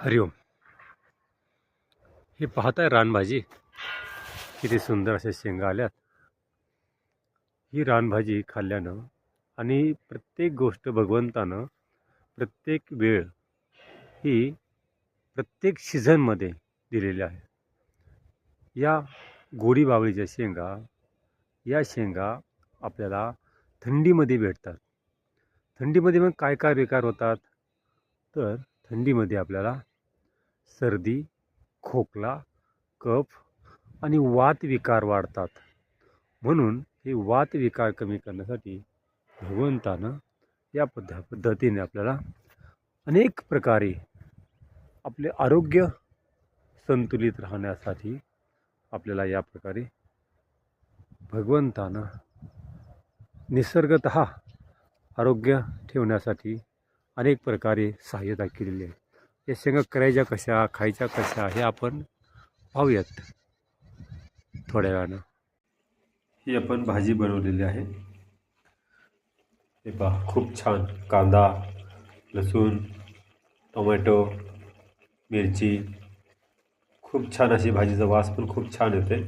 हरिओम. हे पाहताय रानभाजी? किती सुंदर अशा शेंगा आल्यात. ही रानभाजी खाल्ल्यानं आणि प्रत्येक गोष्ट भगवंतानं प्रत्येक वेळ ही प्रत्येक सीझनमध्ये दिलेली आहे. या गोडी बावळीच्या शेंगा या शेंगा आपल्याला थंडीमध्ये भेटतात. थंडीमध्ये मग काय काय बेकार होतात? तर थंडीमध्ये आपल्याला सर्दी खोकला कफ आणि वातविकार वाढतात. म्हणून हे वातविकार कमी करण्यासाठी भगवंतानं या पद्ध पद्धतीने आपल्याला अनेक प्रकारे आपले आरोग्य संतुलित राहण्यासाठी आपल्याला या प्रकारे भगवंतानं निसर्गत आरोग्य ठेवण्यासाठी अनेक प्रकारे सहाय्यता केलेली आहे. या शेंगा करायच्या कशा खायच्या कशा हे आपण पाहूयात थोड्या वेळानं. ही आपण भाजी बनवलेली आहे. हे पहा खूप छान. कांदा लसूण टोमॅटो मिरची. खूप छान अशी भाजीचा वास पण खूप छान येते.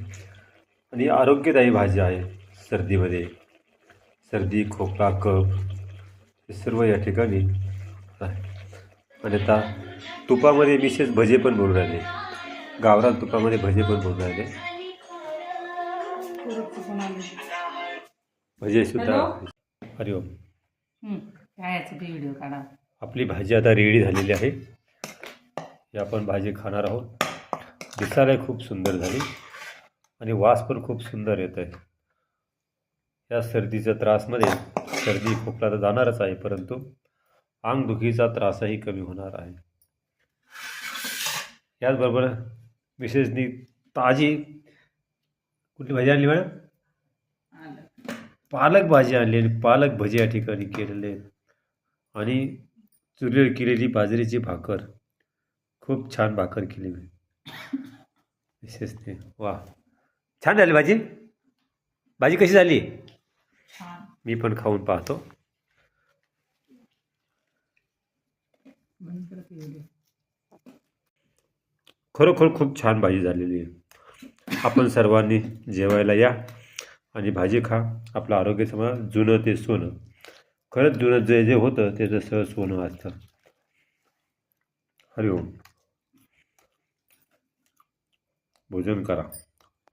आणि आरोग्यदायी भाजी आहे सर्दीमध्ये. सर्दी खोकला कफ हे सर्व या ठिकाणी आहे. आणि आता तुपामध्ये विशेष भजे पण बनवून राहिले गावरान तुपामध्ये भजे पण बनवून राहिले भजे सुद्धा बी व्हिडिओ काढा आपली भाजी आता रेडी झालेली आहे ही आपण भाजी खाणार आहोत दिसायला खूप सुंदर झाली आणि वास पण खूप सुंदर येत आहे या सर्दीच्या त्रासमध्ये सर्दी खोकला तर जाणारच आहे परंतु अंगदुखीचा त्रासही कमी होणार आहे. याचबरोबर विशेषनी ताजी कुठली भाजी आणली मॅडम? पालक भाजी आणली आणि पालक भजी या ठिकाणी केलेले आणि चुलीवर केलेली बाजरीची भाकर. खूप छान भाकर केली मी. विशेष ते वा. छान झाली भाजी. भाजी कशी झाली? छान. मी पण खाऊन पाहतो. खरोखर खूप छान भाजी झालेली आहे. आपण सर्वांनी जेवायला या आणि भाजी खा. आपलं आरोग्य समजा जुनं ते सोनं. खरंच जुनं जे जे होतं ते जसं सोनं असतं. हरिओम. भोजन करा.